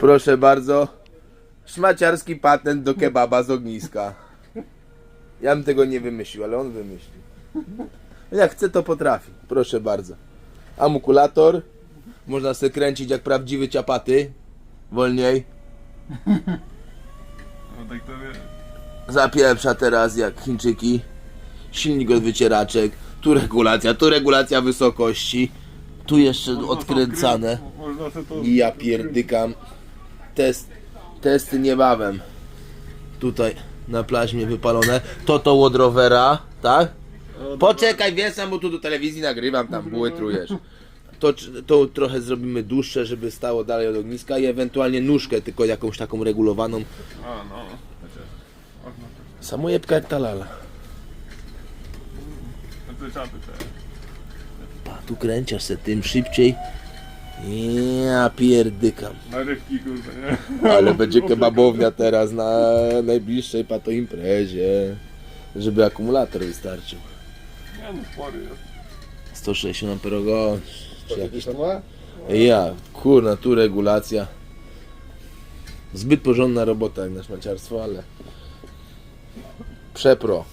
Proszę bardzo. Szmaciarski patent do kebaba z ogniska. Ja bym tego nie wymyślił, ale on wymyślił. Jak chce, to potrafi. Proszę bardzo. Amukulator. Można sobie kręcić jak prawdziwy ciapaty. Wolniej. No tak to. Zapieprza teraz jak Chińczyki. Silnik od wycieraczek. Tu regulacja, tu regulacja wysokości. Tu jeszcze odkręcane. odkry- Można sobie to... I ja pierdykam. Test, testy niebawem. Tutaj na plaźmie wypalone. To to od rowera, tak? Poczekaj, wiesz, bo tu do telewizji nagrywam, tam buły trujesz. To, to trochę zrobimy dłuższe, żeby stało dalej od ogniska i ewentualnie nóżkę tylko jakąś taką regulowaną. A, no. Samojebka jak ta lala. Pa, tu kręciasz se tym szybciej. Ja pierdykam. Narywki kurde, nie? Ale będzie kebabownia teraz na najbliższej pato imprezie. Żeby akumulator wystarczył. Nie no, spory jest. 160 amperogodzin. Czy jakiś tam... Ja, kurna, tu regulacja. Zbyt porządna robota jak na szmaciarstwo, ale... Przepro.